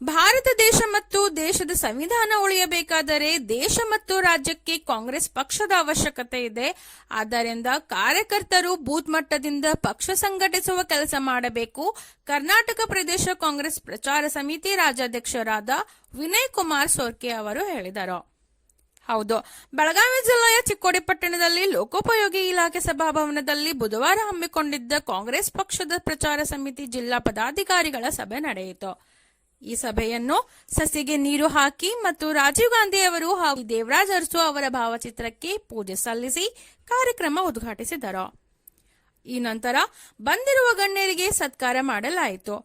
ಭಾರತ ದೇಶ ಮತ್ತು ದೇಶದ ಸಂವಿಧಾನ ಉಳಿಯಬೇಕಾದರೆ ದೇಶ ಮತ್ತು ರಾಜ್ಯಕ್ಕೆ ಕಾಂಗ್ರೆಸ್ ಪಕ್ಷದ ಅವಶ್ಯಕತೆ ಇದೆ. ಆದ್ದರಿಂದ ಕಾರ್ಯಕರ್ತರು ಬೂತ್ ಮಟ್ಟದಿಂದ ಪಕ್ಷ ಸಂಘಟಿಸುವ ಕೆಲಸ ಮಾಡಬೇಕು. ಕರ್ನಾಟಕ ಪ್ರದೇಶ ಕಾಂಗ್ರೆಸ್ ಪ್ರಚಾರ ಸಮಿತಿ ರಾಜ್ಯಾಧ್ಯಕ್ಷರಾದ ವಿನಯ್ ಕುಮಾರ್ ಸೋರ್ಕೆ ಅವರು ಹೇಳಿದರು. ಹೌದು, ಬೆಳಗಾವಿ ಜಿಲ್ಲೆಯ ಚಿಕ್ಕೋಡಿ ಪಟ್ಟಣದಲ್ಲಿ ಲೋಕೋಪಯೋಗಿ ಇಲಾಖೆ ಸಭಾಭವನದಲ್ಲಿ ಬುಧವಾರ ಹಮ್ಮಿಕೊಂಡಿದ್ದ ಕಾಂಗ್ರೆಸ್ ಪಕ್ಷದ ಪ್ರಚಾರ ಸಮಿತಿ ಜಿಲ್ಲಾ ಪದಾಧಿಕಾರಿಗಳ ಸಭೆ ನಡೆಯಿತು. ಈ ಸಭೆಯನ್ನು ಸಸಿಗೆ ನೀರು ಹಾಕಿ ಮತ್ತು ರಾಜೀವ್ ಗಾಂಧಿ ಅವರು ಹಾಗೂ ದೇವರಾಜ್ ಅರಸು ಅವರ ಭಾವಚಿತ್ರಕ್ಕೆ ಪೂಜೆ ಸಲ್ಲಿಸಿ ಕಾರ್ಯಕ್ರಮ ಉದ್ಘಾಟಿಸಿದರು. ಈ ನಂತರ ಬಂದಿರುವ ಗಣ್ಯರಿಗೆ ಸತ್ಕಾರ ಮಾಡಲಾಯಿತು.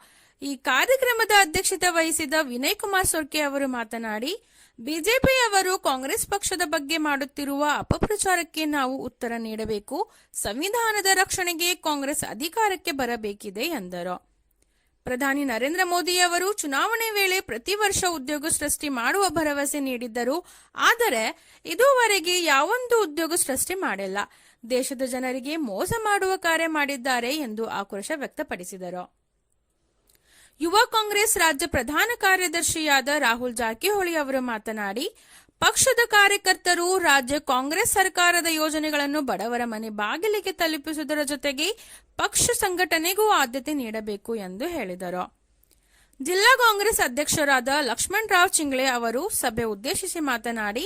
ಈ ಕಾರ್ಯಕ್ರಮದ ಅಧ್ಯಕ್ಷತೆ ವಹಿಸಿದ ವಿನಯ್ ಕುಮಾರ್ ಸೊರ್ಕೆ ಅವರು ಮಾತನಾಡಿ ಬಿಜೆಪಿಯವರು ಕಾಂಗ್ರೆಸ್ ಪಕ್ಷದ ಬಗ್ಗೆ ಮಾಡುತ್ತಿರುವ ಅಪಪ್ರಚಾರಕ್ಕೆ ನಾವು ಉತ್ತರ ನೀಡಬೇಕು, ಸಂವಿಧಾನದ ರಕ್ಷಣೆಗೆ ಕಾಂಗ್ರೆಸ್ ಅಧಿಕಾರಕ್ಕೆ ಬರಬೇಕಿದೆ ಎಂದರು. ಪ್ರಧಾನಿ ನರೇಂದ್ರ ಮೋದಿ ಅವರು ಚುನಾವಣೆ ವೇಳೆ ಪ್ರತಿ ವರ್ಷ ಉದ್ಯೋಗ ಸೃಷ್ಟಿ ಮಾಡುವ ಭರವಸೆ ನೀಡಿದ್ದರು. ಆದರೆ ಇದುವರೆಗೆ ಯಾವೊಂದು ಉದ್ಯೋಗ ಸೃಷ್ಟಿ ಮಾಡಿಲ್ಲ. ದೇಶದ ಜನರಿಗೆ ಮೋಸ ಮಾಡುವ ಕಾರ್ಯ ಮಾಡಿದ್ದಾರೆ ಎಂದು ಆಕ್ರೋಶ ವ್ಯಕ್ತಪಡಿಸಿದರು. ಯುವ ಕಾಂಗ್ರೆಸ್ ರಾಜ್ಯ ಪ್ರಧಾನ ಕಾರ್ಯದರ್ಶಿಯಾದ ರಾಹುಲ್ ಜಾರಕಿಹೊಳಿ ಅವರು ಮಾತನಾಡಿ ಪಕ್ಷದ ಕಾರ್ಯಕರ್ತರು ರಾಜ್ಯ ಕಾಂಗ್ರೆಸ್ ಸರ್ಕಾರದ ಯೋಜನೆಗಳನ್ನು ಬಡವರ ಮನೆ ಬಾಗಿಲಿಗೆ ತಲುಪಿಸುವುದರ ಜೊತೆಗೆ ಪಕ್ಷ ಸಂಘಟನೆಗೂ ಆದ್ಯತೆ ನೀಡಬೇಕು ಎಂದು ಹೇಳಿದರು. ಜಿಲ್ಲಾ ಕಾಂಗ್ರೆಸ್ ಅಧ್ಯಕ್ಷರಾದ ಲಕ್ಷ್ಮಣ್ ರಾವ್ ಚಿಂಗ್ಳೆ ಅವರು ಸಭೆ ಉದ್ದೇಶಿಸಿ ಮಾತನಾಡಿ,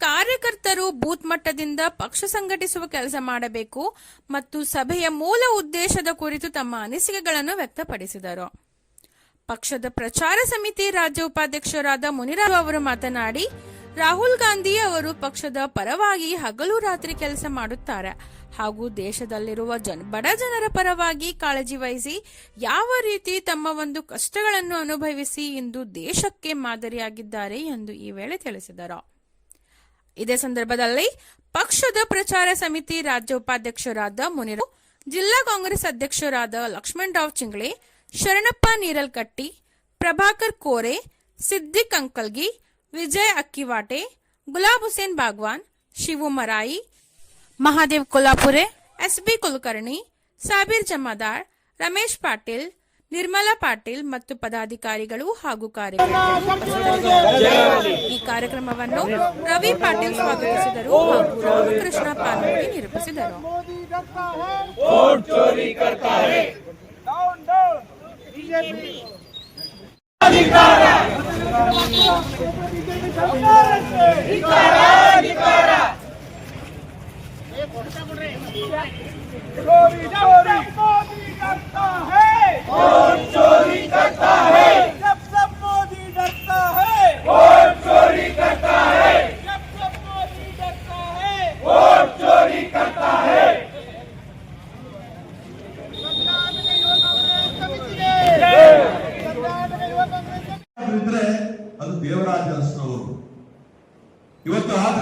ಕಾರ್ಯಕರ್ತರು ಬೂತ್ ಮಟ್ಟದಿಂದ ಪಕ್ಷ ಸಂಘಟಿಸುವ ಕೆಲಸ ಮಾಡಬೇಕು ಮತ್ತು ಸಭೆಯ ಮೂಲ ಉದ್ದೇಶದ ಕುರಿತು ತಮ್ಮ ಅನಿಸಿಕೆಗಳನ್ನು ವ್ಯಕ್ತಪಡಿಸಿದರು. ಪಕ್ಷದ ಪ್ರಚಾರ ಸಮಿತಿ ರಾಜ್ಯ ಉಪಾಧ್ಯಕ್ಷರಾದ ಮುನಿರಾವ್ ಅವರು ಮಾತನಾಡಿ ರಾಹುಲ್ ಗಾಂಧಿ ಅವರು ಪಕ್ಷದ ಪರವಾಗಿ ಹಗಲು ರಾತ್ರಿ ಕೆಲಸ ಮಾಡುತ್ತಾರೆ. ಹಾಗೂ ದೇಶದಲ್ಲಿರುವ ಜನ, ಬಡ ಜನರ ಪರವಾಗಿ ಕಾಳಜಿ ವಹಿಸಿ ಯಾವ ರೀತಿ ತಮ್ಮ ಒಂದು ಕಷ್ಟಗಳನ್ನು ಅನುಭವಿಸಿ ಇಂದು ದೇಶಕ್ಕೆ ಮಾದರಿಯಾಗಿದ್ದಾರೆ ಎಂದು ಈ ವೇಳೆ ತಿಳಿಸಿದರು. ಇದೇ ಸಂದರ್ಭದಲ್ಲಿ ಪಕ್ಷದ ಪ್ರಚಾರ ಸಮಿತಿ ರಾಜ್ಯ ಉಪಾಧ್ಯಕ್ಷರಾದ ಮುನಿರು, ಜಿಲ್ಲಾ ಕಾಂಗ್ರೆಸ್ ಅಧ್ಯಕ್ಷರಾದ ಲಕ್ಷ್ಮಣ್ ರಾವ್ ಚಿಂಗ್ಳೆ, ಶರಣಪ್ಪ ನೀರಲ್ಕಟ್ಟಿ, ಪ್ರಭಾಕರ್ ಕೋರೆ, ಸಿದ್ದಿಕ್ ಅಂಕಲ್ಗಿ ವಿಜಯ್ ಅಕ್ಕಿವಾಟೆ, ಗುಲಾಬ್ ಹುಸೇನ್ ಭಾಗವಾನ್ ಶಿವು ಮರಾಯಿ, ಮಹಾದೇವ್ ಕೊಲ್ಲಾಪುರೆ ಎಸ್ ಬಿ ಕುಲಕರ್ಣಿ, ಸಾಬೀರ್ ಜಮಾದಾರ್, ರಮೇಶ್ ಪಾಟೀಲ್, ನಿರ್ಮಲಾ ಪಾಟೀಲ್ ಮತ್ತು ಪದಾಧಿಕಾರಿಗಳು ಹಾಗೂ ಕಾರ್ಯಕರ್ತರು. ಈ ಕಾರ್ಯಕ್ರಮವನ್ನು ರವಿ ಪಾಟೀಲ್ ಸ್ವಾಗತಿಸಿದರು ಹಾಗೂ ರಾಮಕೃಷ್ಣ ಪಾಲ್ಗೊಂಡು ನಿರೂಪಿಸಿದರು. BJP चोरी करता है डाउन डाउन बीजेपी चोरी चोरी मोदी डरता है वोट चोरी करता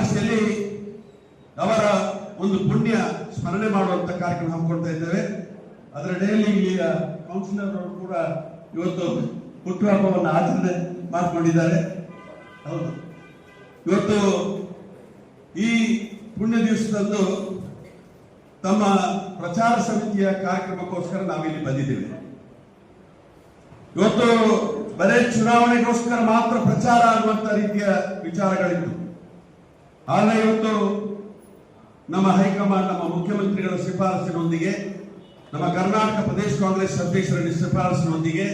ಆ ಅವರ ಒಂದು ಪುಣ್ಯ ಸ್ಮರಣೆ ಮಾಡುವಂತ ಕಾರ್ಯಕ್ರಮ ಹಮ್ಮಿಕೊಳ್ತಾ ಇದ್ದೇವೆ. ಅದರ ಡೈಲಿ ಇಲ್ಲಿಯ ಕೌನ್ಸಿಲರ್ ಅವರು ಕೂಡ ಇವತ್ತು ಹುಟ್ಟುಹಬ್ಬವನ್ನು ಆಚರಣೆ ಮಾಡಿಕೊಂಡಿದ್ದಾರೆ. ಹೌದು. ಇವತ್ತು ಈ ಪುಣ್ಯ ದಿವಸದಂದು ತಮ್ಮ ಪ್ರಚಾರ ಸಮಿತಿಯ ಕಾರ್ಯಕ್ರಮಕ್ಕೋಸ್ಕರ ನಾವಿಲ್ಲಿ ಬಂದಿದ್ದೇವೆ. ಇವತ್ತು ಬರೇ ಚುನಾವಣೆಗೋಸ್ಕರ ಮಾತ್ರ ಪ್ರಚಾರ ಆಗುವಂತ ರೀತಿಯ ವಿಚಾರಗಳಿತ್ತು ಆದರೆ ಇವತ್ತು ನಮ್ಮ ಹೈಕಮಾಂಡ್ ನಮ್ಮ ಮುಖ್ಯಮಂತ್ರಿಗಳ ಶಿಫಾರಸಿನೊಂದಿಗೆ, ನಮ್ಮ ಕರ್ನಾಟಕ ಪ್ರದೇಶ ಕಾಂಗ್ರೆಸ್ ಅಧ್ಯಕ್ಷರ ಶಿಫಾರಸಿನೊಂದಿಗೆ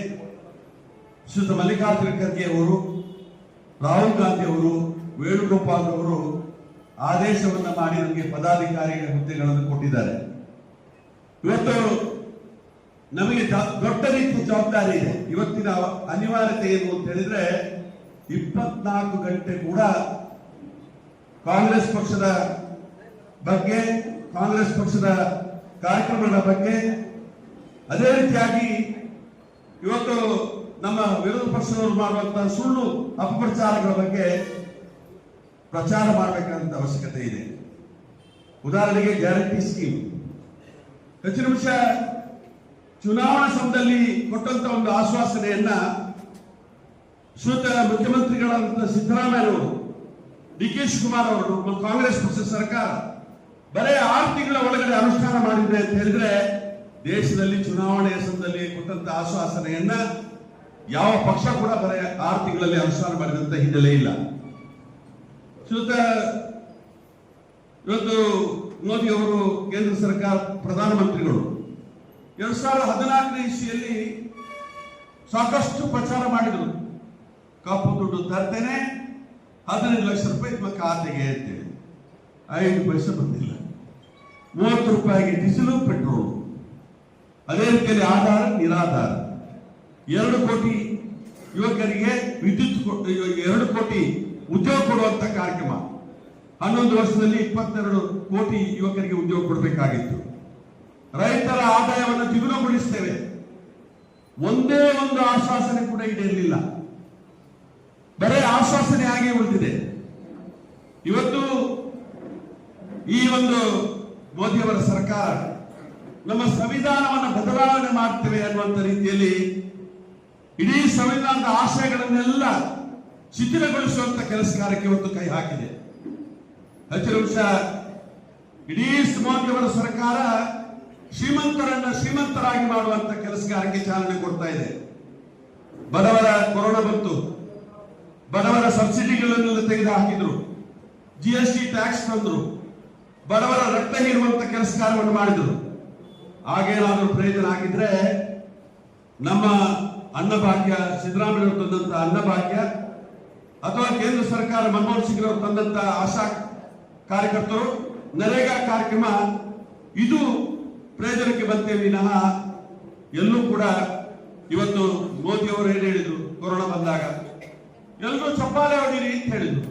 ಶ್ರೀಯುತ ಮಲ್ಲಿಕಾರ್ಜುನ ಖರ್ಗೆ ಅವರು, ರಾಹುಲ್ ಗಾಂಧಿ ಅವರು, ವೇಣುಗೋಪಾಲ್ ಅವರು ಆದೇಶವನ್ನು ಮಾಡಿ ನಮಗೆ ಪದಾಧಿಕಾರಿಗಳ ಹುದ್ದೆಗಳನ್ನು ಕೊಟ್ಟಿದ್ದಾರೆ. ಇವತ್ತು ನಮಗೆ ದೊಡ್ಡ ರೀತಿಯ ಜವಾಬ್ದಾರಿ ಇದೆ. ಇವತ್ತಿನ ಅನಿವಾರ್ಯತೆ ಏನು ಅಂತ ಹೇಳಿದ್ರೆ, ಇಪ್ಪತ್ನಾಲ್ಕು ಗಂಟೆ ಕೂಡ ಕಾಂಗ್ರೆಸ್ ಪಕ್ಷದ ಬಗ್ಗೆ, ಕಾಂಗ್ರೆಸ್ ಪಕ್ಷದ ಕಾರ್ಯಕ್ರಮಗಳ ಬಗ್ಗೆ ಅದೇ ರೀತಿಯಾಗಿ ಇವತ್ತು ನಮ್ಮ ವಿರೋಧ ಪಕ್ಷದವರು ಮಾಡುವಂತಹ ಸುಳ್ಳು ಅಪಪ್ರಚಾರಗಳ ಬಗ್ಗೆ ಪ್ರಚಾರ ಮಾಡಬೇಕಾದಂತ ಅವಶ್ಯಕತೆ ಇದೆ. ಉದಾಹರಣೆಗೆ ಗ್ಯಾರಂಟಿ ಸ್ಕೀಮ್. ಹೆಚ್ಚಿನ ನಿಮಿಷ ಚುನಾವಣಾ ಸಮಯದಲ್ಲಿ ಕೊಟ್ಟಂತ ಒಂದು ಆಶ್ವಾಸನೆಯನ್ನ ಶ್ರೀತ ಮುಖ್ಯಮಂತ್ರಿಗಳಾದಂತಹ ಸಿದ್ದರಾಮಯ್ಯನವರು ಡಿ ಕೆ ಶಿವಕುಮಾರ್ ಅವರು ಕಾಂಗ್ರೆಸ್ ಪಕ್ಷದ ಸರ್ಕಾರ ಬರೇ ಆರು ತಿಂಗಳ ಒಳಗಡೆ ಅನುಷ್ಠಾನ ಮಾಡಿದ್ರೆ ಅಂತ ಹೇಳಿದ್ರೆ ದೇಶದಲ್ಲಿ ಚುನಾವಣೆ ಸಮಯದಲ್ಲಿ ಕೊಟ್ಟಂತ ಆಶ್ವಾಸನೆಯನ್ನ ಯಾವ ಪಕ್ಷ ಕೂಡ ಬರೇ ಆರು ತಿಂಗಳಲ್ಲಿ ಅನುಷ್ಠಾನ ಮಾಡಿದಂತ ಹಿನ್ನೆಲೆ ಇಲ್ಲ. ಇವತ್ತು ಮೋದಿ ಅವರು ಕೇಂದ್ರ ಸರ್ಕಾರ ಪ್ರಧಾನಮಂತ್ರಿಗಳು. ಎರಡ್ ಸಾವಿರದ ಹದಿನಾಲ್ಕನೇ ಇಸ್ವಿಯಲ್ಲಿ ಸಾಕಷ್ಟು ಪ್ರಚಾರ ಮಾಡಿದರು. ಕಪ್ಪು ದುಡ್ಡು ತರ್ತೇನೆ ಹದಿನೈದು ಲಕ್ಷ ರೂಪಾಯಿ ನಿಮ್ಮ ಖಾತೆಗೆ ಅಂತೇಳಿ ಐದು ಪೈಸೆ ಬಂದಿಲ್ಲ. ಮೂವತ್ತು ರೂಪಾಯಿಗೆ ಡೀಸೆಲು, ಪೆಟ್ರೋಲ್. ಅದೇ ರೀತಿಯಲ್ಲಿ ಆಧಾರ, ನಿರಾಧಾರ. ಎರಡು ಕೋಟಿ ಯುವಕರಿಗೆ ವಿದ್ಯುತ್ ಎರಡು ಕೋಟಿ ಉದ್ಯೋಗ ಕೊಡುವಂತ ಕಾರ್ಯಕ್ರಮ. ಹನ್ನೊಂದು ವರ್ಷದಲ್ಲಿ ಇಪ್ಪತ್ತೆರಡು ಕೋಟಿ ಯುವಕರಿಗೆ ಉದ್ಯೋಗ ಕೊಡಬೇಕಾಗಿತ್ತು. ರೈತರ ಆದಾಯವನ್ನು ದ್ವಿಗುಣಗೊಳಿಸ್ತೇವೆ. ಒಂದೇ ಒಂದು ಆಶ್ವಾಸನೆ ಕೂಡ ಈಡೇರಲಿಲ್ಲ. ಬರೇ ಆಶ್ವಾಸನೆ ಆಗಿ ಉಳಿದಿದೆ. ಇವತ್ತು ಈ ಒಂದು ಮೋದಿಯವರ ಸರ್ಕಾರ ನಮ್ಮ ಸಂವಿಧಾನವನ್ನು ಬದಲಾವಣೆ ಮಾಡ್ತೇವೆ ಅನ್ನುವಂತ ರೀತಿಯಲ್ಲಿ ಇಡೀ ಸಂವಿಧಾನದ ಆಶಯಗಳನ್ನೆಲ್ಲ ಶಿಥಿಲಗೊಳಿಸುವಂತ ಕೆಲಸ ಕಾರ್ಯಕ್ಕೆ ಇವತ್ತು ಕೈ ಹಾಕಿದೆ. ಹತ್ತು ನಿಮಿಷ. ಇಡೀ ಮೋದಿಯವರ ಸರ್ಕಾರ ಶ್ರೀಮಂತರನ್ನ ಶ್ರೀಮಂತರಾಗಿ ಮಾಡುವಂತ ಕೆಲಸ ಕಾರ್ಯಕ್ಕೆ ಚಾಲನೆ ಕೊಡ್ತಾ ಇದೆ. ಬಡವರ ಕೊರೋನಾ ಬಂತು. ಬಡವರ ಸಬ್ಸಿಡಿಗಳನ್ನೆಲ್ಲ ತೆಗೆದು ಹಾಕಿದ್ರು ಜಿ ಎಸ್ ಟಿ ಟ್ಯಾಕ್ಸ್ ತಂದ್ರು. ಬಡವರ ರಕ್ತ ಹೀರುವಂತ ಕೆಲಸ ಕಾರ್ಯವನ್ನು ಮಾಡಿದ್ರು. ಹಾಗೇನಾದ್ರೂ ಪ್ರಯೋಜನ ಆಗಿದ್ರೆ ನಮ್ಮ ಅನ್ನಭಾಗ್ಯ ಸಿದ್ದರಾಮಯ್ಯ ತಂದಂತ ಅನ್ನಭಾಗ್ಯ ಅಥವಾ ಕೇಂದ್ರ ಸರ್ಕಾರ ಮನಮೋಹನ್ ಸಿಂಗ್ ಅವರು ತಂದಂತ ಆಶಾ ಕಾರ್ಯಕರ್ತರು, ನರೇಗಾ ಕಾರ್ಯಕ್ರಮ ಇದು ಪ್ರಯೋಜನಕ್ಕೆ ಬಂತೇ ವಿನಃ ಎಲ್ಲೂ ಕೂಡ ಇವತ್ತು ಮೋದಿ ಅವರು ಏನು ಹೇಳಿದ್ರು? ಕೊರೋನಾ ಬಂದಾಗ. ಎಲ್ಲರೂ ಚಪ್ಪಾಳೆ ಹೊಡೀರಿ ಅಂತ ಹೇಳಿದ್ರು.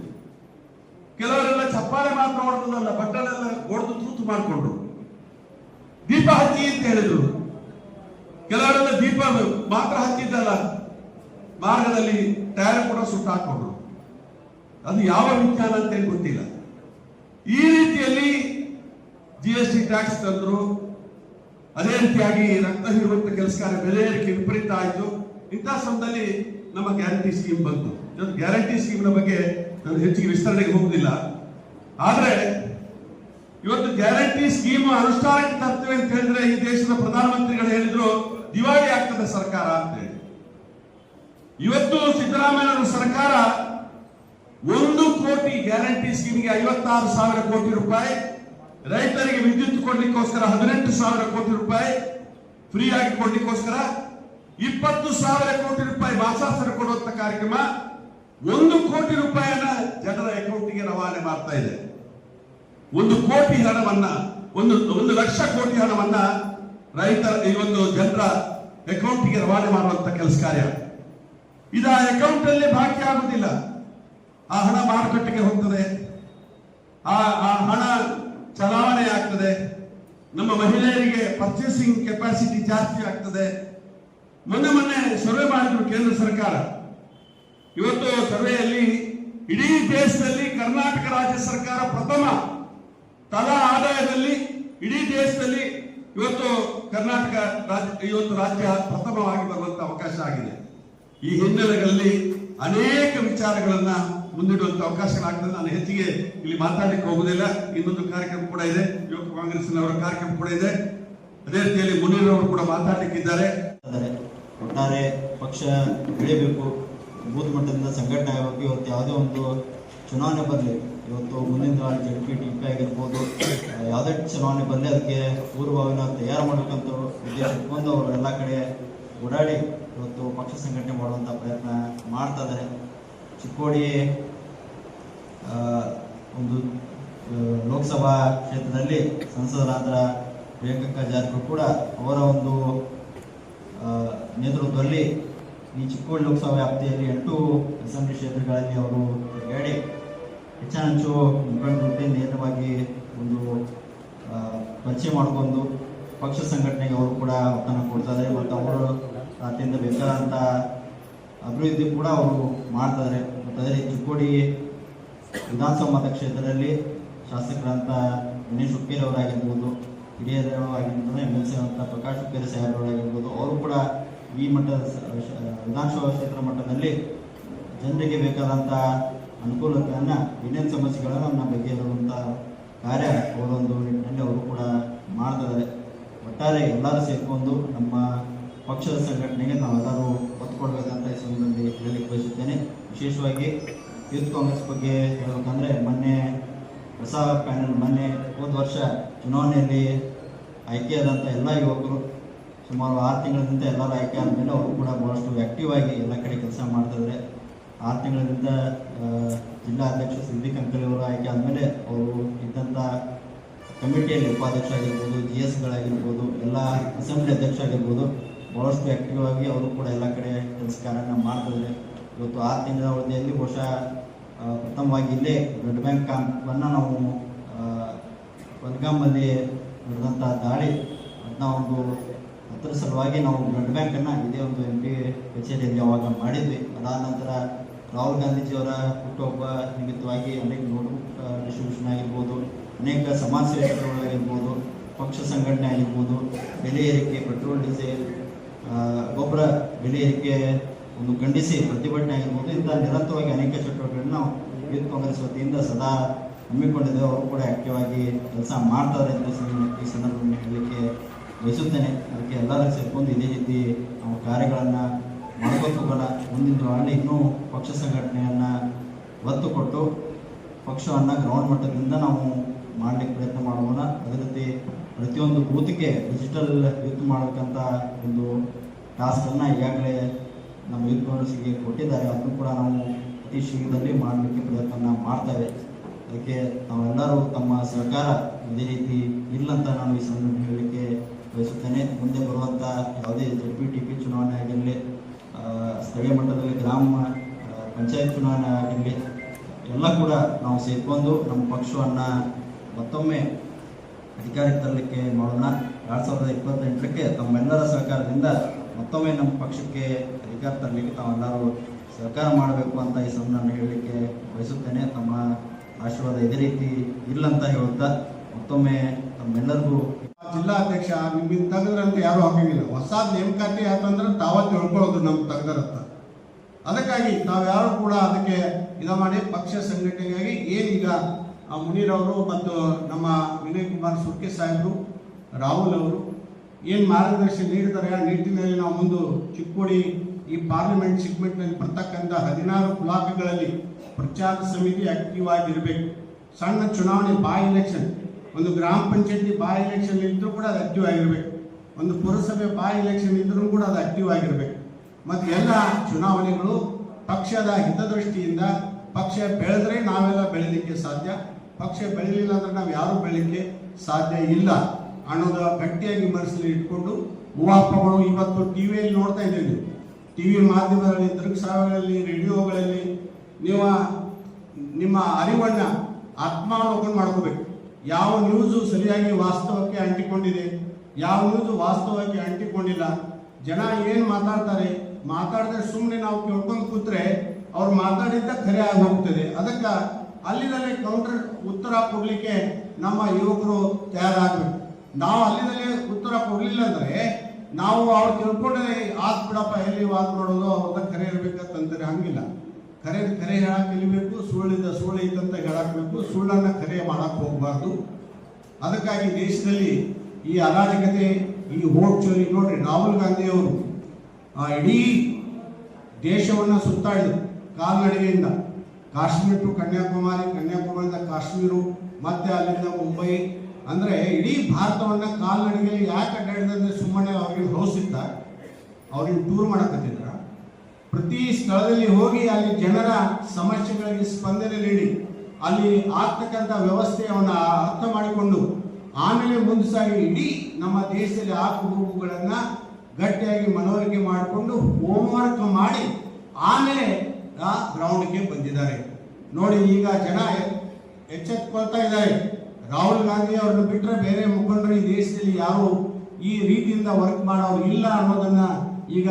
ಕೆಲವರೆಲ್ಲ ಚಪ್ಪಾಳೆ ಮಾತ್ರ ಹೊಡೆದಲ್ಲ ಬಟ್ಟಲೆಲ್ಲ ಹೊಡೆದು ತೂತು ಮಾಡಿಕೊಂಡ್ರು. ದೀಪ ಹಚ್ಚಿ ಅಂತ ಹೇಳಿದ್ರು. ಕೆಲವರೆಲ್ಲ ದೀಪ ಮಾತ್ರ ಹಚ್ಚಿದ್ದಲ್ಲ, ಮಾರ್ಗದಲ್ಲಿ ಟೈರ್ ಕೂಡ ಸುಟ್ಟು ಹಾಕೊಂಡ್ರು. ಅದು ಯಾವ ವಿಜ್ಞಾನ ಅಂತೇಳಿ ಗೊತ್ತಿಲ್ಲ. ಈ ರೀತಿಯಲ್ಲಿ ಜಿ ಎಸ್ ಟಿ ಟ್ಯಾಕ್ಸ್ ತಂದ್ರು. ಅದೇ ರೀತಿಯಾಗಿ ರಕ್ತ ಹೀರುವಂತ ಕೆಲಸ ಬೆಲೆ ಏರಿಕೆ ವಿಪರೀತ ಆಯಿತು. ಇಂತಹ ಸಮಯದಲ್ಲಿ ನಮ್ಮ ಗ್ಯಾರಂಟಿ ಸ್ಕೀಮ್ ಬಂತು. ಗ್ಯಾರಂಟಿ ಸ್ಕೀಮ್ನ ಬಗ್ಗೆ ನಾನು ಹೆಚ್ಚಿಗೆ ವಿಸ್ತರಣೆಗೆ ಹೋಗುದಿಲ್ಲ. ಆದ್ರೆ ಇವತ್ತು ಗ್ಯಾರಂಟಿ ಸ್ಕೀಮ್ ಅನುಷ್ಠಾನಕ್ಕೆ ತರ್ತೇವೆ ಅಂತ ಹೇಳಿದ್ರೆ ಈ ದೇಶದ ಪ್ರಧಾನಮಂತ್ರಿಗಳು ಹೇಳಿದ್ರು, ದಿವಾಳಿ ಆಗ್ತದೆ ಸರ್ಕಾರ ಅಂತ ಹೇಳಿ. ಇವತ್ತು ಸಿದ್ದರಾಮಯ್ಯ ಸರ್ಕಾರ ಒಂದು ಕೋಟಿ ಗ್ಯಾರಂಟಿ ಸ್ಕೀಮ್ಗೆ ಐವತ್ತಾರು ಸಾವಿರ ಕೋಟಿ ರೂಪಾಯಿ, ರೈತರಿಗೆ ವಿದ್ಯುತ್ ಕೊಡ್ಲಿಕ್ಕೋಸ್ಕರ ಹದಿನೆಂಟು ಸಾವಿರ ಕೋಟಿ ರೂಪಾಯಿ, ಫ್ರೀ ಆಗಿ ಕೊಡ್ಲಿಕ್ಕೋಸ್ಕರ ಇಪ್ಪತ್ತು ಸಾವಿರ ಕೋಟಿ ರೂಪಾಯಿ ಮಾಸಾಸನ ಕೊಡುವಂತ ಕಾರ್ಯಕ್ರಮ ಒಂದು ಕೋಟಿ ರೂಪಾಯಿಯನ್ನ ಜನರ ಅಕೌಂಟ್ಗೆ ರವಾನೆ ಮಾಡ್ತಾ ಇದೆ. ಒಂದು ಕೋಟಿ ಹಣವನ್ನ, ಒಂದು ಒಂದು ಲಕ್ಷ ಕೋಟಿ ಹಣವನ್ನ ರೈತರ ಈ ಒಂದು ಜನರ ಅಕೌಂಟ್ಗೆ ರವಾನೆ ಮಾಡುವಂತ ಕೆಲಸ ಕಾರ್ಯ. ಇದು ಆ ಅಕೌಂಟ್ ಅಲ್ಲಿ ಬಾಕಿ ಆಗುದಿಲ್ಲ. ಆ ಹಣ ಮಾರುಕಟ್ಟೆಗೆ ಹೋಗ್ತದೆ. ಆ ಆ ಹಣ ಚಲಾವಣೆ ಆಗ್ತದೆ. ನಮ್ಮ ಮಹಿಳೆಯರಿಗೆ ಪರ್ಚೇಸಿಂಗ್ ಕೆಪಾಸಿಟಿ ಜಾಸ್ತಿ ಆಗ್ತದೆ. ಮೊನ್ನೆ ಮೊನ್ನೆ ಸರ್ವೆ ಮಾಡಿದ್ರು ಕೇಂದ್ರ ಸರ್ಕಾರ. ಇವತ್ತು ಸಭೆಯಲ್ಲಿ ಇಡೀ ದೇಶದಲ್ಲಿ ಕರ್ನಾಟಕ ರಾಜ್ಯ ಸರ್ಕಾರ ಪ್ರಥಮ ತಲಾ ಆದಾಯದಲ್ಲಿ ಇಡೀ ದೇಶದಲ್ಲಿ ಇವತ್ತು ಕರ್ನಾಟಕ ರಾಜ್ಯ, ಇವತ್ತು ರಾಜ್ಯ ಪ್ರಥಮವಾಗಿ ಬರುವಂತ ಅವಕಾಶ ಆಗಿದೆ. ಈ ಹಿನ್ನೆಲೆಗಳಲ್ಲಿ ಅನೇಕ ವಿಚಾರಗಳನ್ನ ಮುಂದಿಡುವಂತ ಅವಕಾಶಗಳಾಗ್ತದೆ. ನಾನು ಹೆಚ್ಚಿಗೆ ಇಲ್ಲಿ ಮಾತಾಡಲಿಕ್ಕೆ ಹೋಗುದಿಲ್ಲ ಇನ್ನೊಂದು ಕಾರ್ಯಕ್ರಮ ಕೂಡ ಇದೆ. ಯುವಕ ಕಾಂಗ್ರೆಸ್ನವರ ಕಾರ್ಯಕ್ರಮ ಕೂಡ ಇದೆ. ಅದೇ ರೀತಿಯಲ್ಲಿ ಮುನೀರ್ ಅವರು ಕೂಡ ಮಾತಾಡಲಿಕ್ಕಿದ್ದಾರೆ. ಒಟ್ಟಾರೆ ಪಕ್ಷ ಬೆಳಿಬೇಕು. ಬೂತ್ ಮಟ್ಟದಿಂದ ಸಂಘಟನೆ ಆಗಬೇಕು ಇವತ್ತು ಯಾವುದೇ ಒಂದು ಚುನಾವಣೆ ಬರಲಿ, ಇವತ್ತು ಮುಂದಿನ ದಿನ ಜಡ್ ಪಿ ಟಿ ಪಿ ಆಗಿರ್ಬೋದು ಯಾವುದೇ ಚುನಾವಣೆ ಬರಲಿ, ಅದಕ್ಕೆ ಪೂರ್ವಭಾವಿನ ತಯಾರು ಮಾಡಬೇಕಂತ ಉದ್ದೇಶ ಇಟ್ಕೊಂಡು ಅವರು ಎಲ್ಲ ಕಡೆ ಓಡಾಡಿ ಇವತ್ತು ಪಕ್ಷ ಸಂಘಟನೆ ಮಾಡುವಂಥ ಪ್ರಯತ್ನ ಮಾಡ್ತಾ ಇದ್ದಾರೆ ಚಿಕ್ಕೋಡಿ ಒಂದು ಲೋಕಸಭಾ ಕ್ಷೇತ್ರದಲ್ಲಿ ಸಂಸದರಾದ ಪ್ರಿಯಾಂಕಾ ಜಾರಕಿಹೊಳಿ ಕೂಡ ಅವರ ಒಂದು ನೇತೃತ್ವದಲ್ಲಿ ಈ ಚಿಕ್ಕೋಡಿ ಲೋಕಸಭಾ ವ್ಯಾಪ್ತಿಯಲ್ಲಿ ಎಂಟು ಅಸೆಂಬ್ಲಿ ಕ್ಷೇತ್ರಗಳಲ್ಲಿ ಅವರು ಹೇಳಿ ಹೆಚ್ಚಾನೆಚ್ಚು ಮುಖಂಡರು ನೇರವಾಗಿ ಒಂದು ಪರಿಚಯ ಮಾಡಿಕೊಂಡು ಪಕ್ಷ ಸಂಘಟನೆಗೆ ಅವರು ಕೂಡ ಒತ್ತನ್ನು ಕೊಡ್ತಾರೆ ಮತ್ತು ಅವರು ಅತ್ಯಂತ ಬೇಕಾದಂಥ ಅಭಿವೃದ್ಧಿ ಕೂಡ ಅವರು ಮಾಡ್ತಾರೆ. ಮತ್ತು ಅದೇ ಚಿಕ್ಕೋಡಿ ವಿಧಾನಸಭಾ ಮತಕ್ಷೇತ್ರದಲ್ಲಿ ಶಾಸಕರಂಥ ದಿನೇಶ್ ಹುಕ್ಕೇರಿ ಅವರಾಗಿರ್ಬೋದು ಹಿರಿಯರು ಆಗಿರ್ಬೋದು ಎಂ ಎಲ್ ಸಿ ಅಂತ ಪ್ರಕಾಶ್ ಹುಕ್ಕೇರಿ ಸಾಹೇಬ್ರವರಾಗಿರ್ಬೋದು ಅವರು ಕೂಡ ಈ ಮಟ್ಟ, ವಿಧಾನಸಭಾ ಕ್ಷೇತ್ರ ಮಟ್ಟದಲ್ಲಿ ಜನರಿಗೆ ಬೇಕಾದಂಥ ಅನುಕೂಲತೆಯನ್ನು ಏನೇನು ಸಮಸ್ಯೆಗಳನ್ನು ಇರುವಂತಹ ಕಾರ್ಯ ಅವರೊಂದು ನಿಟ್ಟಿನಲ್ಲಿ ಅವರು ಕೂಡ ಮಾಡ್ತಿದ್ದಾರೆ. ಒಟ್ಟಾರೆ ಎಲ್ಲರೂ ಸೇರ್ಕೊಂಡು ನಮ್ಮ ಪಕ್ಷದ ಸಂಘಟನೆಗೆ ನಾವೆಲ್ಲರೂ ಒತ್ತು ಕೊಡಬೇಕಂತ ಈ ಸಂದರ್ಭದಲ್ಲಿ ಹೇಳಲಿಕ್ಕೆ ಬಯಸುತ್ತೇನೆ. ವಿಶೇಷವಾಗಿ ಯೂತ್ ಕಾಂಗ್ರೆಸ್ ಬಗ್ಗೆ ಹೇಳಬೇಕಂದ್ರೆ, ಮೊನ್ನೆ ಹೊಸ ಪ್ಯಾನಲ್, ಮೊನ್ನೆ ಹೋದ ವರ್ಷ ಚುನಾವಣೆಯಲ್ಲಿ ಆಯ್ಕೆಯಾದಂಥ ಎಲ್ಲ ಯುವಕರು ಸುಮಾರು ಆರು ತಿಂಗಳಿಂದ ಎಲ್ಲರೂ ಆಯ್ಕೆ ಆದಮೇಲೆ ಅವರು ಕೂಡ ಭಾಳಷ್ಟು ಆ್ಯಕ್ಟಿವ್ ಆಗಿ ಎಲ್ಲ ಕಡೆ ಕೆಲಸ ಮಾಡ್ತಿದ್ದಾರೆ ಆರು ತಿಂಗಳಿಂದ ಜಿಲ್ಲಾ ಅಧ್ಯಕ್ಷ ಸಿದ್ದಿಕ್ ಅಂಕಲಿ ಅವರು ಆಯ್ಕೆ ಆದಮೇಲೆ ಅವರು ಇದ್ದಂಥ ಕಮಿಟಿಯಲ್ಲಿ ಉಪಾಧ್ಯಕ್ಷ ಆಗಿರ್ಬೋದು ಜಿ ಎಸ್ಗಳಾಗಿರ್ಬೋದು ಎಲ್ಲ ಅಸೆಂಬ್ಲಿ ಅಧ್ಯಕ್ಷ ಆಗಿರ್ಬೋದು ಭಾಳಷ್ಟು ಆ್ಯಕ್ಟಿವ್ ಆಗಿ ಅವರು ಕೂಡ ಎಲ್ಲ ಕಡೆ ಕೆಲಸ ಕಾರ್ಯನ ಮಾಡ್ತಿದ್ದಾರೆ ಇವತ್ತು ಆರು ತಿಂಗಳ ಅವಧಿಯಲ್ಲಿ ಬಹುಶಃ ಪ್ರಥಮವಾಗಿ ಇಲ್ಲೇ ಬ್ಲಡ್ ಬ್ಯಾಂಕ್ ಕ್ಯಾಂಪನ್ನು ನಾವು ಬದ್ಗಾಮಲ್ಲಿ ನಡೆದಂಥ ದಾಳಿ ಅದನ್ನ ಒಂದು ಅದರ ಸಲುವಾಗಿ ನಾವು ಬ್ಲಡ್ ಬ್ಯಾಂಕನ್ನು ಇದೇ ಒಂದು ಎಂ ಪಿ ಕಚೇರಿಯಲ್ಲಿ ಅವಾಗ ಮಾಡಿದ್ವಿ. ಅದಾದ ನಂತರ ರಾಹುಲ್ ಗಾಂಧೀಜಿಯವರ ಹುಟ್ಟುಹಬ್ಬ ನಿಮಿತ್ತವಾಗಿ ಅನೇಕ ನೋಟ್ಬುಕ್ ಡಿಸ್ಟ್ರಿಬ್ಯೂಷನ್ ಆಗಿರ್ಬೋದು, ಅನೇಕ ಸಮಾಜ ಸೇವೆಗಳಾಗಿರ್ಬೋದು ಪಕ್ಷ ಸಂಘಟನೆ ಆಗಿರ್ಬೋದು, ಬೆಲೆ ಏರಿಕೆ, ಪೆಟ್ರೋಲ್, ಡೀಸೆಲ್ ಗೊಬ್ಬರ ಬೆಲೆ ಏರಿಕೆ, ಒಂದು ಖಂಡಿಸಿ ಪ್ರತಿಭಟನೆ ಆಗಿರ್ಬೋದು, ಇಂಥ ನಿರಂತರವಾಗಿ ಅನೇಕ ಚಟುವಟಿಕೆಗಳನ್ನು ನಾವು ಯೂತ್ ಕಾಂಗ್ರೆಸ್ ವತಿಯಿಂದ ಸದಾ ಹಮ್ಮಿಕೊಂಡಿದ್ದೇವೆ. ಅವರು ಕೂಡ ಆಕ್ಟಿವ್ ಆಗಿ ಕೆಲಸ ಮಾಡ್ತಾರೆ ಅಂತ ಈ ಸಂದರ್ಭದಲ್ಲಿ ಹೇಳಲಿಕ್ಕೆ ಬಯಸುತ್ತೇನೆ ಅದಕ್ಕೆ ಎಲ್ಲರೂ ಸೇರಿಕೊಂಡು ಇದೇ ರೀತಿ ನಾವು ಕಾರ್ಯಗಳನ್ನು ಮಾಡ್ಕೊಂಡು ಹೋಗೋಣ ಮುಂದಿನ ದಿನಗಳಲ್ಲಿ ಇನ್ನೂ ಪಕ್ಷ ಸಂಘಟನೆಯನ್ನು ಒತ್ತು ಕೊಟ್ಟು ಪಕ್ಷವನ್ನು ಗ್ರೌಂಡ್ ಮಟ್ಟದಿಂದ ನಾವು ಮಾಡಲಿಕ್ಕೆ ಪ್ರಯತ್ನ ಮಾಡೋಣ ಅದೇ ರೀತಿ ಪ್ರತಿಯೊಂದು ಬೂತ್ಗೆ ಡಿಜಿಟಲ್ ಯೂತ್ ಮಾಡಬೇಕಂತ ಒಂದು ಟಾಸ್ಕನ್ನು ಈಗಾಗಲೇ ನಮ್ಮ ಯೂತ್ ಕಾಂಗ್ರೆಸ್ಗೆ ಕೊಟ್ಟಿದ್ದಾರೆ. ಅದನ್ನು ಕೂಡ ನಾವು ಅತಿ ಶೀಘ್ರದಲ್ಲಿ ಮಾಡಲಿಕ್ಕೆ ಪ್ರಯತ್ನ ಮಾಡ್ತೇವೆ ಅದಕ್ಕೆ ನಾವೆಲ್ಲರೂ ತಮ್ಮ ಸರ್ಕಾರ ಇದೇ ರೀತಿ ಇಲ್ಲಂತ ನಾನು ಈ ಸಂದರ್ಭ ಹೇಳಲಿಕ್ಕೆ ಬಯಸುತ್ತೇನೆ. ಮುಂದೆ ಬರುವಂಥ ಯಾವುದೇ ಜೆಡ್ ಪಿ ಟಿ ಪಿ ಚುನಾವಣೆ ಆಗಿರಲಿ ಸ್ಥಳೀಯ ಮಟ್ಟದಲ್ಲಿ ಗ್ರಾಮ ಪಂಚಾಯತ್ ಚುನಾವಣೆ ಆಗಿರಲಿ, ಎಲ್ಲ ಕೂಡ ನಾವು ಸೇರಿಕೊಂಡು ನಮ್ಮ ಪಕ್ಷವನ್ನು ಮತ್ತೊಮ್ಮೆ ಅಧಿಕಾರಕ್ಕೆ ತರಲಿಕ್ಕೆ ಮಾಡೋಣ ಎರಡು ಸಾವಿರದ ಇಪ್ಪತ್ತೆಂಟಕ್ಕೆ ತಮ್ಮೆಲ್ಲರ ಸಹಕಾರದಿಂದ ಮತ್ತೊಮ್ಮೆ ನಮ್ಮ ಪಕ್ಷಕ್ಕೆ ಅಧಿಕಾರ ತರಲಿಕ್ಕೆ ತಾವೆಲ್ಲರೂ ಸಹಕಾರ ಮಾಡಬೇಕು ಅಂತ ಈ ಸಂದರ್ಭ ಹೇಳಲಿಕ್ಕೆ ಬಯಸುತ್ತೇನೆ. ತಮ್ಮ ಆಶೀರ್ವಾದ ಇದೇ ರೀತಿ ಇಲ್ಲ ಅಂತ ಹೇಳುತ್ತಾ ಮತ್ತೊಮ್ಮೆ ತಮ್ಮೆಲ್ಲರಿಗೂ ಜಿಲ್ಲಾಧ್ಯಕ್ಷ ನಿಮ್ಮಿಂದ ತೆಗೆದ್ರಂತ ಯಾರು ಹಾಕಿಲ್ಲ. ಹೊಸ ನೇಮಕಾತಿ ಯಾಕಂದ್ರೆ ತಾವೇ ತಿಳ್ಕೊಳ್ಳೋದು ನಮ್ಗೆ ತೆಗೆದರತ್ತ. ಅದಕ್ಕಾಗಿ ತಾವ್ಯಾರು ಕೂಡ ಅದಕ್ಕೆ ಇದು ಮಾಡಿ ಪಕ್ಷ ಸಂಘಟನೆಗಾಗಿ ಏನೀಗ ಮುನೀರವರು ಮತ್ತು ನಮ್ಮ ವಿನಯ್ ಕುಮಾರ್ ಸುರ್ಕೆ ಸಾಹೇಬರು, ರಾಹುಲ್ ಅವರು ಏನು ಮಾರ್ಗದರ್ಶನ ನೀಡಿದ್ದಾರೆ ಆ ನಿಟ್ಟಿನಲ್ಲಿ ನಾವು ಮುಂದೆ ಚಿಕ್ಕೋಡಿ ಈ ಪಾರ್ಲಿಮೆಂಟ್ ಸಿಗ್ಮೆಂಟ್ನಲ್ಲಿ ಬರ್ತಕ್ಕಂಥ ಹದಿನಾರು ಬ್ಲಾಕ್ಗಳಲ್ಲಿ ಪ್ರಚಾರ ಸಮಿತಿ ಆಕ್ಟಿವ್ ಆಗಿರಬೇಕು. ಸಣ್ಣ ಚುನಾವಣೆ ಬಾಯ್ ಎಲೆಕ್ಷನ್ ಒಂದು ಗ್ರಾಮ ಪಂಚಾಯತಿ ಬಾ ಎಲೆಕ್ಷನ್ ಇದ್ದರೂ ಕೂಡ ಅದು ಆಕ್ಟಿವ್ ಆಗಿರಬೇಕು. ಒಂದು ಪುರಸಭೆ ಬಾಯ್ ಎಲೆಕ್ಷನ್ ಇದ್ದರೂ ಕೂಡ ಅದು ಆಕ್ಟಿವ್ ಆಗಿರಬೇಕು. ಮತ್ತು ಎಲ್ಲ ಚುನಾವಣೆಗಳು ಪಕ್ಷದ ಹಿತದೃಷ್ಟಿಯಿಂದ ಪಕ್ಷ ಬೆಳೆದ್ರೆ ನಾವೆಲ್ಲ ಬೆಳೀಲಿಕ್ಕೆ ಸಾಧ್ಯ. ಪಕ್ಷ ಬೆಳೀಲಿಲ್ಲ ಅಂದ್ರೆ ನಾವು ಯಾರು ಬೆಳೀಲಿಕ್ಕೆ ಸಾಧ್ಯ ಇಲ್ಲ ಅನ್ನೋದು ಗಟ್ಟಿಯಾಗಿ ಮನಸ್ಸಲ್ಲಿ ಇಟ್ಕೊಂಡು ಹೂವಾಪಗಳು ಇವತ್ತು ಟಿ ವಿಯಲ್ಲಿ ನೋಡ್ತಾ ಇದ್ದೀವಿ. ಟಿ ವಿ ಮಾಧ್ಯಮದಲ್ಲಿ ದೃಕ್ಸಾವಗಳಲ್ಲಿ ರೇಡಿಯೋಗಳಲ್ಲಿ ನೀವು ನಿಮ್ಮ ಅರಿವನ್ನು ಆತ್ಮಾವಲೋಕನ ಮಾಡ್ಕೋಬೇಕು. ಯಾವ ನ್ಯೂಸು ಸರಿಯಾಗಿ ವಾಸ್ತವಕ್ಕೆ ಅಂಟಿಕೊಂಡಿದೆ, ಯಾವ ನ್ಯೂಸು ವಾಸ್ತವಕ್ಕೆ ಅಂಟಿಕೊಂಡಿಲ್ಲ, ಜನ ಏನು ಮಾತಾಡ್ತಾರೆ ಮಾತಾಡಿದ್ರೆ ಸುಮ್ಮನೆ ನಾವು ಕೇಳ್ಕೊಂಡು ಕೂತ್ರೆ ಅವ್ರು ಮಾತಾಡಿದ್ದ ಖರೆ ಆಗಿ ಹೋಗ್ತದೆ ಅದಕ್ಕೆ ಅಲ್ಲಿದಲ್ಲೇ ಕೌಂಟರ್ ಉತ್ತರ ಕೊಡಲಿಕ್ಕೆ ನಮ್ಮ ಯುವಕರು ತಯಾರಾಗಬೇಕು ನಾವು ಅಲ್ಲಿದಲ್ಲೇ ಉತ್ತರ ಕೊಡ್ಲಿಲ್ಲ ಅಂದ್ರೆ ನಾವು ಅವ್ರು ತಿಳ್ಕೊಂಡ್ರೆ ಆತ್ ಬಿಡಪ್ಪ ಎಲ್ಲಿ ವಾದ ಮಾಡೋದು ಅವ್ರದ ಖರೆ ಇರಬೇಕಂತಂದ್ರೆ ಹಂಗಿಲ್ಲ. ಖರೆ ಕರೆ ಹೇಳಕ್ಕೆ ಕಲಿಬೇಕು ಸುಳ್ಳಿದ ಸುಳ್ಳು ಇದ್ದಂತ ಹೇಳಾಕ್ಬೇಕು. ಸುಳ್ಳನ್ನು ಕರೆ ಮಾಡಕ್ ಹೋಗಬಾರ್ದು. ಅದಕ್ಕಾಗಿ ದೇಶದಲ್ಲಿ ಈ ಅರಾಜಕತೆ, ಈ ವೋಟ್ ಚೋರಿ ನೋಡ್ರಿ, ರಾಹುಲ್ ಗಾಂಧಿ ಅವರು, ಆ, ಇಡೀ ದೇಶವನ್ನ ಸುತ್ತಾಡಿದ್ರು ಕಾಲ್ನಡಿಗೆಯಿಂದ. ಕಾಶ್ಮೀರ ಟು ಕನ್ಯಾಕುಮಾರಿ ಕನ್ಯಾಕುಮಾರಿಯಿಂದ ಕಾಶ್ಮೀರು, ಮತ್ತೆ ಅಲ್ಲಿಂದ ಮುಂಬೈ. ಅಂದ್ರೆ ಇಡೀ ಭಾರತವನ್ನ ಕಾಲ್ನಡಿಗೆಯಲ್ಲಿ ಯಾಕೆ ಅಡ್ಡಾಡಿದ್ರೆ ಸುಮ್ಮನೆ ಅವ್ರಿಗೆ ಹೌಸಿತ್ತ ಅವ್ರಿಗೆ ಟೂರ್ ಮಾಡಕತ್ತಿದ್ರ ಪ್ರತಿ ಸ್ಥಳದಲ್ಲಿ ಹೋಗಿ ಅಲ್ಲಿ ಜನರ ಸಮಸ್ಯೆಗಳಿಗೆ ಸ್ಪಂದನೆ ನೀಡಿ, ಅಲ್ಲಿ ಆಗ್ತಕ್ಕಂಥ ವ್ಯವಸ್ಥೆಯನ್ನು ಅರ್ಥ ಮಾಡಿಕೊಂಡು, ಆಮೇಲೆ ಮುಂದೆ ಸಾಗಿ ಇಡೀ ನಮ್ಮ ದೇಶದಲ್ಲಿ ಆ ಹೋಗುಗಳನ್ನ ಗಟ್ಟಿಯಾಗಿ ಮನವರಿಕೆ ಮಾಡಿಕೊಂಡು ಹೋಮ್ವರ್ಕ್ ಮಾಡಿ ಆಮೇಲೆ ಆ ಗ್ರೌಂಡ್ಗೆ ಬಂದಿದ್ದಾರೆ. ನೋಡಿ, ಈಗ ಜನ ಎಚ್ಚೆತ್ಕೊಳ್ತಾ ಇದ್ದಾರೆ. ರಾಹುಲ್ ಗಾಂಧಿ ಅವ್ರನ್ನ ಬಿಟ್ಟರೆ ಬೇರೆ ಮುಖಂಡರು ಈ ದೇಶದಲ್ಲಿ ಯಾರು ಈ ರೀತಿಯಿಂದ ವರ್ಕ್ ಮಾಡೋರು ಇಲ್ಲ ಅನ್ನೋದನ್ನ ಈಗ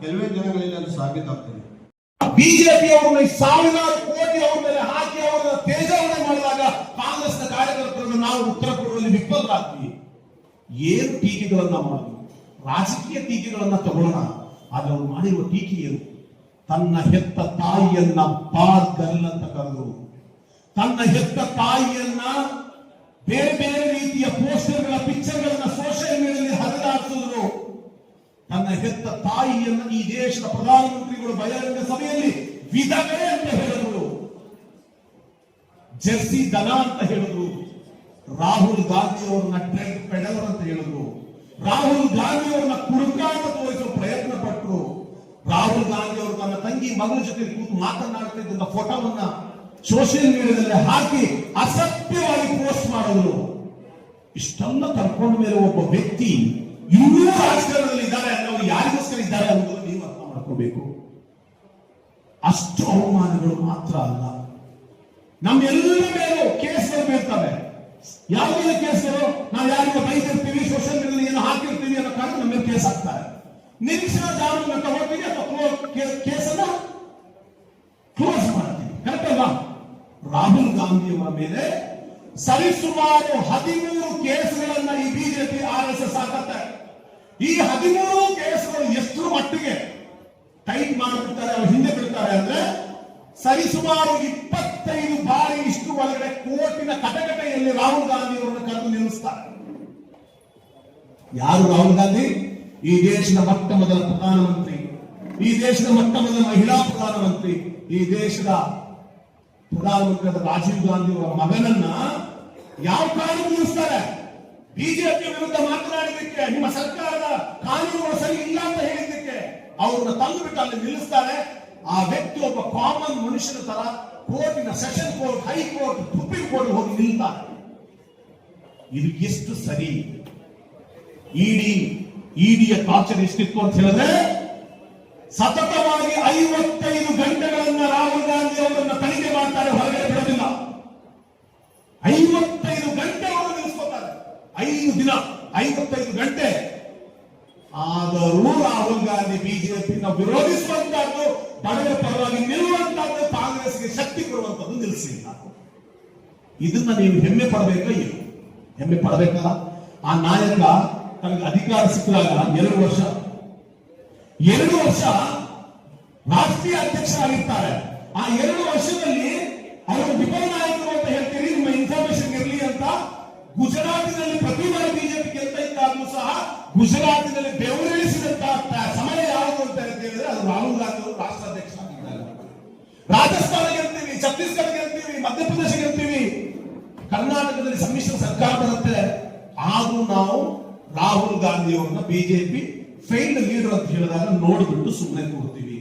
ಕೆಲವೇ ದಿನಗಳಲ್ಲಿ ಅದು ಸಾಬೀತಾಗ್ತದೆ. ಬಿಜೆಪಿ ಅವರನ್ನು ಸಾವಿರಾರು ಕೋಟಿ ಅವರ ಮೇಲೆ ಹಾಕಿ ಅವರ ತೇಜಾವಣೆ ಮಾಡಿದಾಗ ಕಾಂಗ್ರೆಸ್ನ ಕಾರ್ಯಕರ್ತರನ್ನು ನಾವು ಉತ್ತರ ಕೊಡುವಲ್ಲಿ ವಿಫಲರಾಗ್ತೀವಿ. ಏನು ಟೀಕೆಗಳನ್ನ ಮಾಡಿ ರಾಜಕೀಯ ಟೀಕೆಗಳನ್ನ ತಗೊಳ್ಳೋಣ. ಆದ್ರೆ ಅವ್ರು ಮಾಡಿರುವ ಟೀಕೆ ಏನು? ತನ್ನ ಹೆತ್ತ ತಾಯಿಯನ್ನ ಬಾರ್ ಗರ್ಲ್ ಅಂತ ಕರೆದು. ತನ್ನ ಹೆತ್ತ ತಾಯಿಯನ್ನ ಬೇರೆ ಬೇರೆ ರೀತಿಯ ಪೋಸ್ಟರ್ಗಳ, ಪಿಕ್ಚರ್ಗಳನ್ನ ಸೋಷಿಯಲ್ ಮೀಡಿಯಾದಲ್ಲಿ ಹರಿದಾಡ್ತಿದ್ರು ತನ್ನ ಹೆತ್ತ ತಾಯಿಯನ್ನು ಈ ದೇಶದ ಪ್ರಧಾನಮಂತ್ರಿಗಳು ಬಹಿರಂಗ ಸಭೆಯಲ್ಲಿ ವಿಧವೆ ಅಂತ ಹೇಳಿದ್ರು. ಜೆರ್ಸಿ ದನ ಅಂತ ಹೇಳಿದ್ರು. ರಾಹುಲ್ ಗಾಂಧಿ ಅವ್ರನ್ನ ಟ್ರೆಕ್ ಪೆಡಲರ್ ಅಂತ ಹೇಳಿದ್ರು. ರಾಹುಲ್ ಗಾಂಧಿ ಅವ್ರನ್ನ ಕುಡುಕ ಅಂತ ಪ್ರಯತ್ನ ಪಟ್ಟರು ರಾಹುಲ್ ಗಾಂಧಿ ಅವರು ತನ್ನ ತಂಗಿ ಮಗಳ ಜೊತೆ ಕೂತು ಮಾತನಾಡ್ತಿದ್ದ ಫೋಟೋವನ್ನ ಸೋಷಿಯಲ್ ಮೀಡಿಯಾದಲ್ಲಿ ಹಾಕಿ ಅಸತ್ಯವಾಗಿ ಪೋಸ್ಟ್ ಮಾಡಿದ್ರು. ಇಷ್ಟೆಲ್ಲ ಕರ್ಕೊಂಡ ಮೇಲೆ ಒಬ್ಬ ವ್ಯಕ್ತಿ ಇನ್ನೂ ರಾಜಕಾರಣದಲ್ಲಿ ಇದ್ದಾರೆ ಅನ್ನೋರು ಯಾರಿಗೋಸ್ಕರ ಇದ್ದಾರೆ ಅನ್ನೋದು ನೀವು ಅರ್ಥ ಮಾಡ್ಕೋಬೇಕು. ಅಷ್ಟು ಅವಮಾನಗಳು ಮಾತ್ರ ಅಲ್ಲ. ನಮ್ಮೆಲ್ಲರ ಮೇಲೂ ಕೇಸ್ಗಳು ಬೀಳ್ತವೆ. ಯಾವುದಿಲ್ಲ ಕೇಸ್ಗಳು ನಾವು ಯಾರಿಗೂ ಬೈದಿರ್ತೀವಿ ಸೋಷಿಯಲ್ ಮೀಡಿಯಾದಲ್ಲಿ ಏನು ಹಾಕಿರ್ತೀವಿ ಅನ್ನೋ ಕಾರಣ ನಮ್ಮ ಕೇಸ್ ಹಾಕ್ತಾರೆ ಜಾರು ಜಾಮೀನು ಹೋಗ್ತೀವಿ ಅಥವಾ ಕೇಸನ್ನ ಕ್ಲೋಸ್ ಮಾಡ್ತೀವಿ. ಕರೆಕ್ಟ್ ಅಲ್ವಾ? ರಾಹುಲ್ ಗಾಂಧಿ ಅವರ ಮೇಲೆ ಸರಿಸುಮಾರು ಹದಿಮೂರು ಕೇಸ್ಗಳನ್ನ ಈ ಬಿಜೆಪಿ ಆರ್ ಎಸ್ ಎಸ್ ಹಾಕತ್ತೆ ಈ ಹದಿಮೂರು ಕೇಸ್ಗಳು ಎಷ್ಟು ಮಟ್ಟಿಗೆ ಟೈಟ್ ಮಾಡಿಬಿಡ್ತಾರೆ, ಅವ್ರು ಹಿಂದೆ ಬಿಡ್ತಾರೆ ಅಂದ್ರೆ ಸರಿಸುಮಾರು ಇಪ್ಪತ್ತೈದು ಬಾರಿ ಇಷ್ಟು ಒಳಗಡೆ ಕೋರ್ಟಿನ ಕಟಕಟೆಯಲ್ಲಿ ರಾಹುಲ್ ಗಾಂಧಿ ಅವರನ್ನು ಕರೆದು ನಿಲ್ಲಿಸ್ತಾರೆ. ಯಾರು ರಾಹುಲ್ ಗಾಂಧಿ? ಈ ದೇಶದ ಮೊಟ್ಟ ಮೊದಲ ಪ್ರಧಾನಮಂತ್ರಿ, ಈ ದೇಶದ ಮೊಟ್ಟ ಮೊದಲ ಮಹಿಳಾ ಪ್ರಧಾನಮಂತ್ರಿ, ಈ ದೇಶದ ಪ್ರಧಾನಮಂತ್ರಿ ರಾಜೀವ್ ಗಾಂಧಿ ಅವರ ಮಗನನ್ನ ಯಾವ ಕಾರಣ ನಿಲ್ಲಿಸ್ತಾರೆ? ಬಿಜೆಪಿ ವಿರುದ್ಧ ಮಾತನಾಡಿದ್ದಕ್ಕೆ, ನಿಮ್ಮ ಸರ್ಕಾರದ ಕಾನೂನು ಸರಿ ಇಲ್ಲ ಅಂತ ಹೇಳಿದ್ದಕ್ಕೆ ಅವ್ರನ್ನ ತಂದು ಬಿಟ್ಟು ಅಲ್ಲಿ ನಿಲ್ಲಿಸ್ತಾರೆ. ಆ ವ್ಯಕ್ತಿ ಒಬ್ಬ ಕಾಮನ್ ಮನುಷ್ಯನ ತರ ಕೋರ್ಟಿನ session court high court supreme court ಹೋಗಿ ನಿಲ್ತಾರೆ. ಇದು ಎಷ್ಟು ಸರಿ? ಇಡಿ ಇಡಿಯ ಟಾರ್ಚರ್ ಎಷ್ಟಿತ್ತು ಅಂತ ಹೇಳಿದ್ರೆ, ಸತತವಾಗಿ ಐವತ್ತೈದು ಗಂಟೆಗಳನ್ನ ರಾಹುಲ್ ಗಾಂಧಿ ಅವರನ್ನ ತನಿಖೆ ಮಾಡ್ತಾರೆ, ಹೊರಗಡೆ ಬಿಡೋದಿಲ್ಲ. ಐವತ್ತೈದು ಗಂಟೆ ಐದು ದಿನ, ಐವತ್ತೈದು ಗಂಟೆ ಆದರೂ ರಾಹುಲ್ ಗಾಂಧಿ ಬಿಜೆಪಿನ ವಿರೋಧಿಸುವಂತಹದ್ದು, ಬಡವರ ಪರವಾಗಿ ನಿಲ್ಲುವಂತಹದ್ದು ಕಾಂಗ್ರೆಸ್ಗೆ ಶಕ್ತಿ ಕೊಡುವಂತದ್ದು ನಿಲ್ಲಿಸಿಲ್ಲ. ಇದನ್ನ ನೀವು ಹೆಮ್ಮೆ ಪಡಬೇಕಾ ಇಲ್ಲ ಹೆಮ್ಮೆ ಪಡಬೇಕಲ್ಲ ಆ ನಾಯಕ ತನಗೆ ಅಧಿಕಾರ ಸಿಕ್ಕಿದಾಗ ಎರಡು ವರ್ಷ ಎರಡು ವರ್ಷ ರಾಷ್ಟ್ರೀಯ ಅಧ್ಯಕ್ಷರಾಗಿರ್ತಾರೆ. ಆ ಎರಡು ವರ್ಷದಲ್ಲಿ ಅವರು ವಿಫಲ ನಾಯಕರು ಅಂತ ಹೇಳ್ತೀರಿ, ನಿಮ್ಮ ಇನ್ಫಾರ್ಮೇಶನ್ ಇರಲಿ ಅಂತ ಗುಜರಾತಿನಲ್ಲಿ ಪ್ರತಿ ಬಾರಿ ಬಿಜೆಪಿ ಗೆಲ್ತಾ ಇದ್ದಾಗಲೂ ಸಹ ಗುಜರಾತಿನಲ್ಲಿ ಬೆವರಿಳಿಸಿದಂತಹ ಸಮಯ ಯಾವುದು ಅಂತ ಹೇಳಿದ್ರೆ ಅದು ರಾಹುಲ್ ಗಾಂಧಿ ಅವರು ರಾಷ್ಟ್ರಾಧ್ಯಕ್ಷರಾಗಿದ್ದಾರೆ ರಾಜಸ್ಥಾನ ಗೆಲ್ತೀವಿ ಛತ್ತೀಸ್ಗಢ ಗೆಲ್ತೀವಿ ಮಧ್ಯಪ್ರದೇಶ ಗೆಲ್ತೀವಿ ಕರ್ನಾಟಕದಲ್ಲಿ ಸಮ್ಮಿಶ್ರ ಸರ್ಕಾರ ಬರುತ್ತೆ. ಆದ್ರೂ ನಾವು ರಾಹುಲ್ ಗಾಂಧಿ ಅವರನ್ನ ಬಿಜೆಪಿ ಫೇಲ್ಡ್ ಲೀಡರ್ ಅಂತ ಹೇಳಿದಾಗ ನೋಡಿಬಿಟ್ಟು ಸುಮ್ಮನೆ ಕೊಡ್ತೀವಿ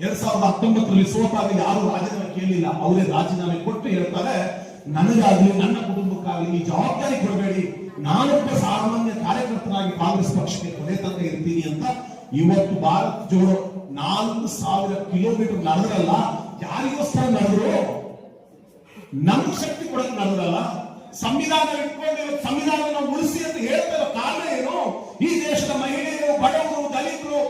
ಎರಡ್ ಸಾವಿರದ ಹತ್ತೊಂಬತ್ತರಲ್ಲಿ ಸೋತಾಗ ಯಾರು ರಾಜೀನಾಮೆ ಕೇಳಿಲ್ಲ. ಅವರೇ ರಾಜೀನಾಮೆ ಕೊಟ್ಟು ಹೇಳ್ತಾರೆ ನನಗಾಗ್ಲಿ, ನನ್ನ ಕುಟುಂಬಕ್ಕಾಗಲಿ ಈ ಜವಾಬ್ದಾರಿ ಕೊಡಬೇಡಿ. ನಾನೊಬ್ಬ ಸಾಮಾನ್ಯ ಕಾರ್ಯಕರ್ತನಾಗಿ ಕಾಂಗ್ರೆಸ್ ಪಕ್ಷಕ್ಕೆ ಕೊನೆ ತಂದೆ ಇರ್ತೀನಿ ಅಂತ ಇವತ್ತು ಭಾರತ ಜೋಡೋ ನಾಲ್ಕು ಸಾವಿರ ಕಿಲೋಮೀಟರ್ ನಡೆದ್ರಲ್ಲ ಯಾರಿಗೋಸ್ಕರ ನಡೆದ್ರು? ನಮ್ ಶಕ್ತಿ ಕೊಡಕ್ ನಡೆದಲ್ಲ ಸಂವಿಧಾನ ಇಟ್ಕೊಂಡು ಇವತ್ತು ಸಂವಿಧಾನ ಉಳಿಸಿ ಅಂತ ಹೇಳ್ತಾರ ಕಾರಣ ಏನು? ಈ ದೇಶದ ಮಹಿಳೆಯರು, ಬಡವರು, ದಲಿತರು,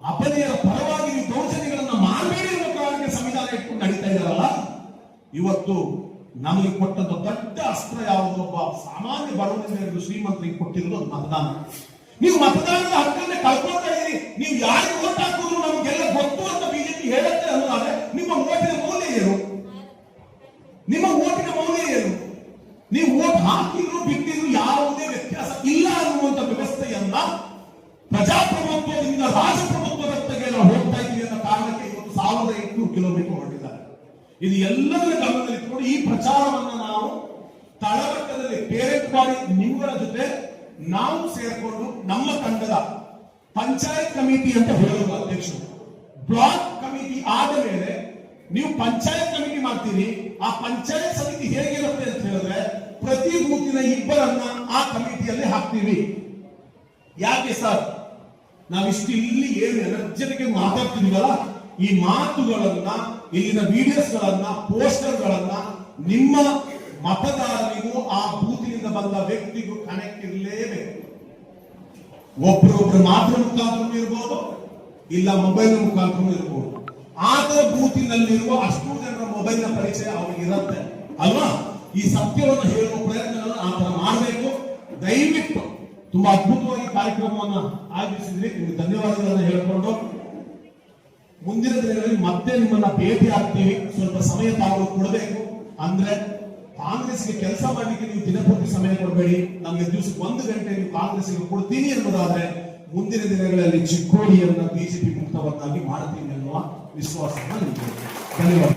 ಅಪನಿಯರ ಪರವಾಗಿ ದೌರ್ಜನ್ಯಗಳನ್ನ ಮಾಡಬೇಡಿ ಅನ್ನೋ ಕಾರಣಕ್ಕೆ ಸಂವಿಧಾನ ಇಟ್ಕೊಂಡು ನಡೀತಾ ಇದಾರಲ್ಲ ಇವತ್ತು ನಮಗೆ ಕೊಟ್ಟಂತ ದೊಡ್ಡ ಅಸ್ತ್ರ ಯಾವುದು ಒಬ್ಬ ಸಾಮಾನ್ಯ ಬಡವನಿಂದ ಶ್ರೀಮಂತರಿಗೆ ಕೊಟ್ಟಿರೋದು ಅದು ಮತದಾನ. ನೀವು ಮತದಾನದ ಹಕ್ಕನ್ನೇ ಕಳ್ಕೊಳ್ತಾ ಇದ್ದೀರಿ ನೀವು ಯಾರಿಗೆ ಓಟ್ ನಮಗೆಲ್ಲ ಗೊತ್ತು ಅಂತ ಬಿಜೆಪಿ ಹೇಳುತ್ತೆ ಅನ್ನೋದಾದ್ರೆ ನಿಮ್ಮ ಓಟಿನ ಮೌಲ್ಯ ಏನು? ನಿಮ್ಮ ಓಟಿನ ಮೌಲ್ಯ ಏನು? ನೀವು ಓಟ್ ಹಾಕಿದ್ರು, ಬಿಟ್ಟಿದ್ರು ಯಾವುದೇ ವ್ಯತ್ಯಾಸ ಇಲ್ಲ ಅನ್ನುವಂತ ವ್ಯವಸ್ಥೆಯನ್ನ ಪ್ರಜಾಪ್ರಭುತ್ವದಿಂದ ರಾಜಪ್ರಭುತ್ವದತ್ತಗೆ ನಾವು ಹೋಗ್ತಾ ಇದ್ದೀವಿ ಅನ್ನೋ ಕಾರಣಕ್ಕೆ ಇವತ್ತು ಸಾವಿರದ ಎಂಟುನೂರು ಕಿಲೋಮೀಟರ್ ಹೊರಟಿದ್ದಾರೆ ಇದು ಎಲ್ಲರ ಗಮನದಲ್ಲಿ ಇಟ್ಕೊಂಡು ಈ ಪ್ರಚಾರವನ್ನು ನಾವು ತಳಮಟ್ಟದಲ್ಲಿ ಪೇರೆಂಟ್ ಮಾಡಿ ಜೊತೆ ನಾವು ಸೇರಿಕೊಂಡು ನಮ್ಮ ತಂಡದ ಪಂಚಾಯತ್ ಕಮಿಟಿ ಅಂತ ಹೇಳೋದು ಅಧ್ಯಕ್ಷರು. ಬ್ಲಾಕ್ ಕಮಿಟಿ ಆದ ಮೇಲೆ ನೀವು ಪಂಚಾಯತ್ ಕಮಿಟಿ ಮಾಡ್ತೀರಿ, ಆ ಪಂಚಾಯತ್ ಸಮಿತಿ ಹೇಗಿರುತ್ತೆ ಅಂತ ಹೇಳಿದ್ರೆ ಪ್ರತಿ ಬೂತಿನ ಇಬ್ಬರನ್ನ ಆ ಕಮಿಟಿಯಲ್ಲಿ ಹಾಕ್ತೀವಿ. ಯಾಕೆ ಸರ್? ನಾವಿಷ್ಟು ಇಲ್ಲಿ ಏನು ಎನರ್ಜೆಟಿಕ್ ಮಾತಾಡ್ತಿದೀವಲ್ಲ, ಈ ಮಾತುಗಳನ್ನ ಇಲ್ಲಿನ ವಿಡಿಯೋಸ್ ಗಳನ್ನ ಪೋಸ್ಟರ್ ಗಳನ್ನ ನಿಮ್ಮ ಮತದಾರರಿಗೂ ಆ ಬೂತಿನಿಂದ ಬಂದ ವ್ಯಕ್ತಿಗೂ ಕನೆಕ್ಟ್ ಇರಲೇಬೇಕು. ಒಬ್ರೊಬ್ರು ಮಾತ್ರ ಮುಖಾಂತರ ಇರ್ಬೋದು, ಇಲ್ಲ ಮೊಬೈಲ್ ಮುಖಾಂತರ ಇರ್ಬೋದು. ಆತರ ಬೂತಿನಲ್ಲಿರುವ ಅಷ್ಟು ಜನರ ಮೊಬೈಲ್ನ ಪರಿಚಯ ಅವ್ರಿಗೆ ಇರುತ್ತೆ, ಅಲ್ವಾ? ಈ ಸತ್ಯವನ್ನು ಹೇಳುವ ಪ್ರಯತ್ನಗಳನ್ನು ಆ ತರ ಮಾಡಬೇಕು. ದಯವಿಟ್ಟು, ತುಂಬಾ ಅದ್ಭುತವಾಗಿ ಕಾರ್ಯಕ್ರಮವನ್ನು ಆಯೋಜಿಸಿದ್ರಿ. ನಿಮಗೆ ಧನ್ಯವಾದಗಳನ್ನು ಹೇಳ್ಕೊಂಡು ಮುಂದಿನ ದಿನಗಳಲ್ಲಿ ಮತ್ತೆ ನಿಮ್ಮನ್ನ ಭೇಟಿ ಆಗ್ತೀವಿ. ಸ್ವಲ್ಪ ಸಮಯ ತಾವು ಕೊಡಬೇಕು ಅಂದ್ರೆ ಕಾಂಗ್ರೆಸ್ಗೆ ಕೆಲಸ ಮಾಡಲಿಕ್ಕೆ ನೀವು ದಿನಪೂರ್ತಿ ಸಮಯ ಕೊಡಬೇಡಿ. ನಮಗೆ ದಿವಸಕ್ಕೆ ಒಂದು ಗಂಟೆ ನೀವು ಕಾಂಗ್ರೆಸ್ಗೆ ಕೊಡ್ತೀನಿ ಅನ್ನೋದಾದ್ರೆ ಮುಂದಿನ ದಿನಗಳಲ್ಲಿ ಚಿಕ್ಕೋಡಿಯನ್ನ ಬಿಜೆಪಿ ಮುಕ್ತವನ್ನಾಗಿ ಮಾಡ್ತೀನಿ ಅನ್ನುವ ವಿಶ್ವಾಸವನ್ನು ಧನ್ಯವಾದ.